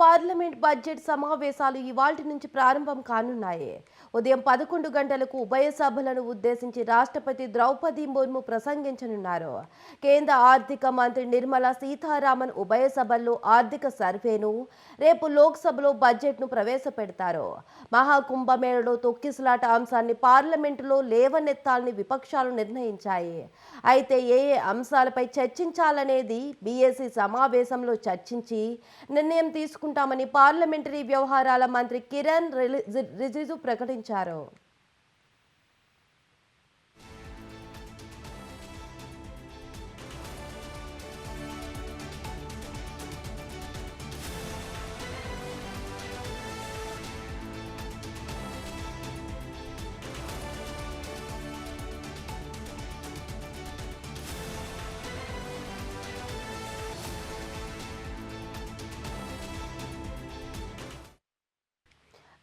Parliament budget సమావేశాలు ఇవాల్టి నుంచి ప్రారంభం కానున్నాయి. ఉదయం పదకొండు గంటలకు ఉభయ సభలను ఉద్దేశించి రాష్ట్రపతి ద్రౌపది ముర్ము ప్రసంగించనున్నారు. కేంద్ర ఆర్థిక మంత్రి నిర్మలా సీతారామన్ ఉభయ సభల్లో ఆర్థిక సర్వేను రేపు లోక్సభలో బడ్జెట్ను ప్రవేశపెడతారు. మహాకుంభమేళలో తొక్కిసలాట అంశాన్ని పార్లమెంటులో లేవనెత్తాలని విపక్షాలు నిర్ణయించాయి. అయితే ఏ ఏ అంశాలపై చర్చించాలనేది బీఎస్సీ సమావేశంలో చర్చించి నిర్ణయం తీసుకుంటామని పార్లమెంటరీ వ్యవహారాల మంత్రి కిరణ్ రిజిజు ప్రకటించారు.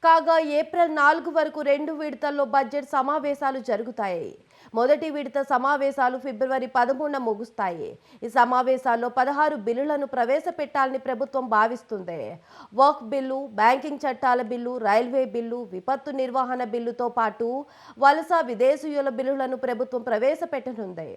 కాగా ఏప్రిల్ నాలుగు వరకు రెండు విడతల్లో బడ్జెట్ సమావేశాలు జరుగుతాయి. మొదటి విడత సమావేశాలు ఫిబ్రవరి పదమూడున ముగుస్తాయి. ఈ సమావేశాల్లో పదహారు బిల్లులను ప్రవేశపెట్టాలని ప్రభుత్వం భావిస్తుంది. వర్క్ బిల్లు బ్యాంకింగ్ చట్టాల బిల్లు రైల్వే బిల్లు విపత్తు నిర్వహణ బిల్లుతో పాటు వలస విదేశీయుల బిల్లులను ప్రభుత్వం ప్రవేశపెట్టనుంది.